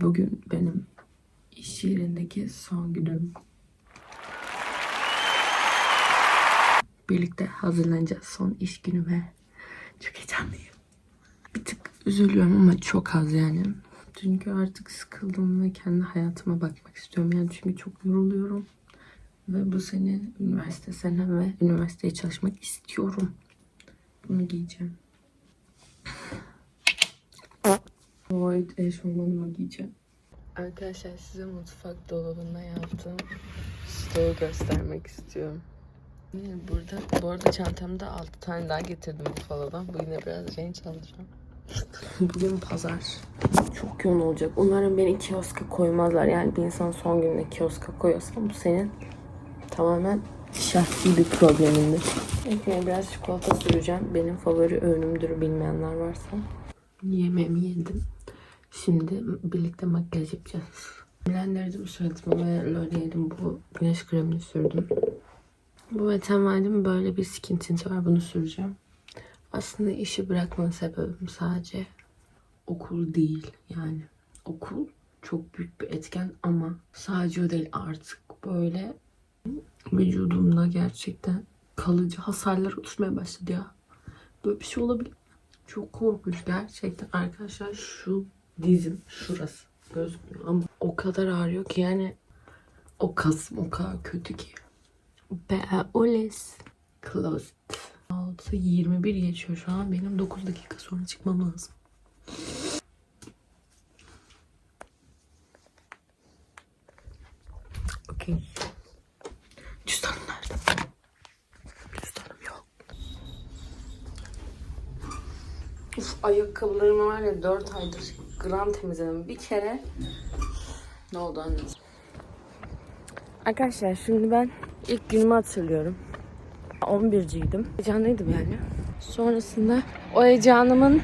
Bugün benim iş yerindeki son günüm. Birlikte hazırlanacağız son iş günüme. Çok heyecanlıyım. Bir tık üzülüyorum ama çok az yani. Çünkü artık sıkıldım ve kendi hayatıma bakmak istiyorum. Yani çünkü çok yoruluyorum. Ve bu sene üniversite sene ve üniversiteye çalışmak istiyorum. Bunu giyeceğim. Void eşofmanımı giyeceğim. Arkadaşlar size mutfak dolabında yaptığım stoğu göstermek istiyorum. Burada, bu arada çantamda 6 tane daha getirdim Buffalo'dan. Bugün de biraz range alacağım. Bugün pazar. Çok yoğun olacak. Umarım beni kioska koymazlar. Yani bir insan son gününe kioska koyuyorsa bu senin tamamen şahsi bir problemindir. Ekmeğe biraz çikolata süreceğim. Benim favori öğünümdür bilmeyenler varsa. Yemeğimi yedim. Şimdi birlikte makyaj yapacağız. Blender'dım suratıma ve L'Oreal'in bu güneş kremini sürdüm. Bu n Wild'in böyle bir skin tinti var. Bunu süreceğim. Aslında işi bırakma sebebim sadece okul değil yani. Okul çok büyük bir etken ama sadece o değil artık böyle vücudumda gerçekten kalıcı hasarlar oluşmaya başladı ya. Böyle bir şey olabilir. Çok korkunç gerçekten arkadaşlar şu dizim şurası gözükmüyor ama o kadar ağrıyor ki yani o kasım o kadar kötü ki. Beoles closed. 6.21 geçiyor şu an. Benim 9 dakika sonra çıkmam lazım. Okey. Cüzdanım nerede? Cüzdanım yok. Uf ayakkabılarımı var ya 4 aydır gram temizledim. Bir kere ne oldu anne? Arkadaşlar şimdi ben ilk günümü hatırlıyorum. 11'ciydim. Heyecanlıydım yani. Sonrasında o heyecanımın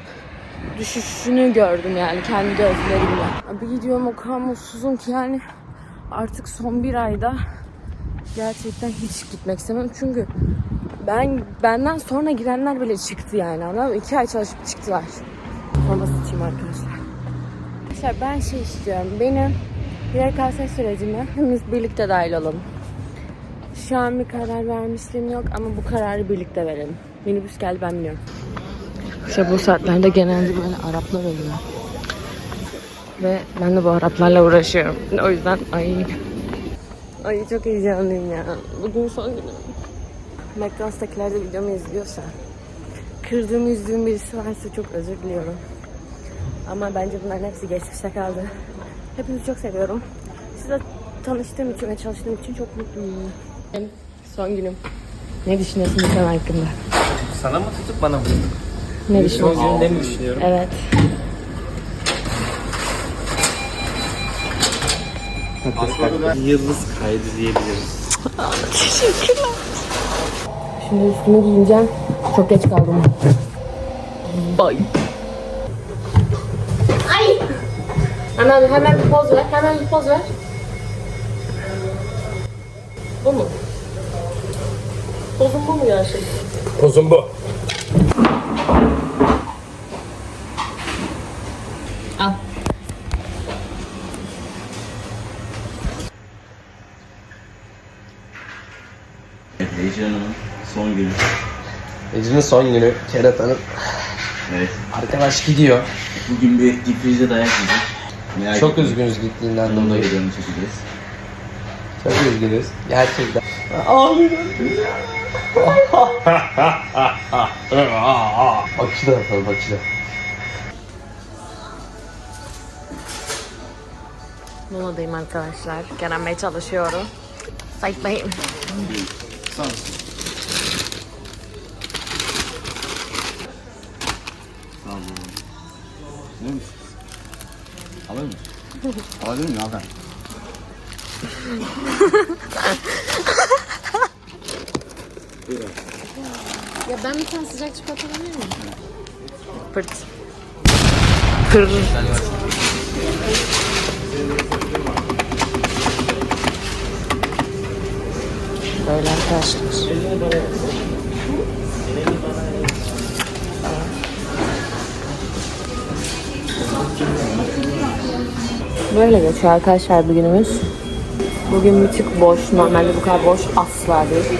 düşüşünü gördüm yani kendi gözlerimle. Bir gidiyorum o kadar mutsuzum ki yani artık son bir ayda gerçekten hiç gitmek istemem. Çünkü ben benden sonra girenler bile çıktı yani anladın mı? İki ay çalışıp çıktılar. Forma sıçayım arkadaşlar. Arkadaşlar ben şey istiyorum. Benim YKS sürecime hepimiz birlikte dahil olalım. Şu an bir karar vermişliğim yok ama bu kararı birlikte verelim. Minibüs geldi ben biniyorum. İşte bu saatlerde genelde böyle Araplar oluyor. Ve ben de bu Araplarla uğraşıyorum. O yüzden ay ay çok heyecanlıyım ya. Bugün son günüm. McDonald's'takilerde videomu izliyorsa kırdığım üzdüğüm birisi varsa çok özür diliyorum. Ama bence bunların hepsi geçmişte kaldı. Hepinizi çok seviyorum. Sizle tanıştığım için ve çalıştığım için çok mutluyum. Benim son günüm. Ne düşünüyorsun bu konu hakkında? Sana mı tutup bana mı? Ne Son düşünüyorsun? gününde mi düşünüyorum? Evet. Yıldız kaydı diyebiliriz. Şimdi üstümü giyineceğim. Çok geç kaldım. Bye. Ay. Hemen hemen bir poz ver. Hemen bir poz ver. Bu mu? Pozun bu mu gerçekten? Pozum bu. Al. Heyecanımın son günü. Ece'nin son günü Kerata'nın Evet. arkadaş gidiyor. Bugün bir difrize dayak yedik. Merak Çok etmeyin. üzgünüz gittiğinden Onun da dolayı. videonu çekeceğiz. Çok üzgünüz. Gerçekten. Akıda yapalım akıda. Moladayım arkadaşlar. Kerem Bey çalışıyorum. Sait Bey. Son. Ne mi? Alır mı? Alabilir miyim Hakan? Buyurun. Ya ben bir tane sıcak çikolata alabilir miyim? Pırt. Pırt. Böyle arkadaşlar. Böyle geçiyor arkadaşlar bugünümüz. Bugün bir tık boş. Normalde bu kadar boş asla değil.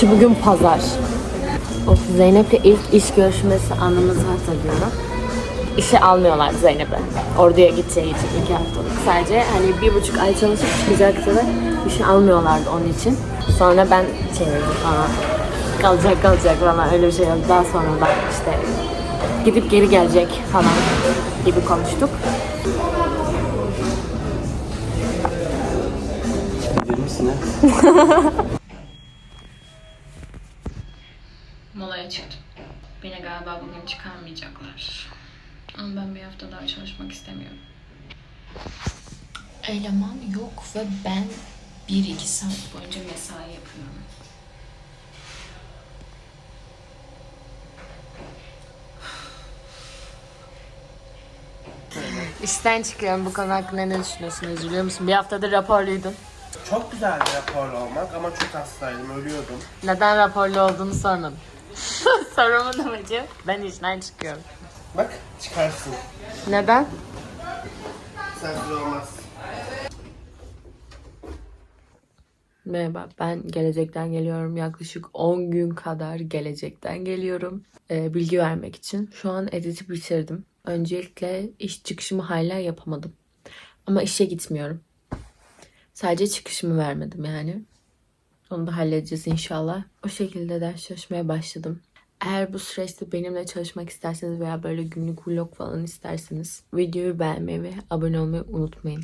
Ki bugün pazar. Of Zeynep'le ilk iş görüşmesi anımızı hatırlıyorum. İşe almıyorlar Zeynep'e. Orduya gideceği için iki haftalık. Sadece hani bir buçuk ay çalışıp çıkacaktı ve işe almıyorlardı onun için. Sonra ben çevirdim falan. Kalacak kalacak falan öyle bir şey yok. Daha sonra da işte gidip geri gelecek falan gibi konuştuk. Ha? Molaya çıktım. Beni galiba bugün çıkarmayacaklar. Ama ben bir hafta daha çalışmak istemiyorum. Eleman yok ve ben 1-2 saat boyunca mesai yapıyorum. İşten çıkıyorum. Bu konu hakkında ne düşünüyorsun? Üzülüyor musun? Bir haftadır raporluydun. Çok güzel bir raporlu olmak ama çok hastaydım, ölüyordum. Neden raporlu olduğunu sormadım. Soramadım Ece. Ben işten çıkıyorum. Bak çıkarsın. Neden? Sensiz olmaz. Merhaba, ben gelecekten geliyorum. Yaklaşık 10 gün kadar gelecekten geliyorum. Ee, bilgi vermek için. Şu an editi bitirdim. Öncelikle iş çıkışımı hala yapamadım. Ama işe gitmiyorum. Sadece çıkışımı vermedim yani. Onu da halledeceğiz inşallah. O şekilde ders çalışmaya başladım. Eğer bu süreçte benimle çalışmak isterseniz veya böyle günlük vlog falan isterseniz videoyu beğenmeyi ve abone olmayı unutmayın.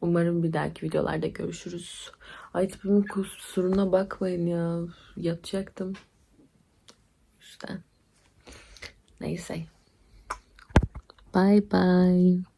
Umarım bir dahaki videolarda görüşürüz. Ay tipimin kusuruna bakmayın ya. Yatacaktım. İşte. Neyse. Bye bye.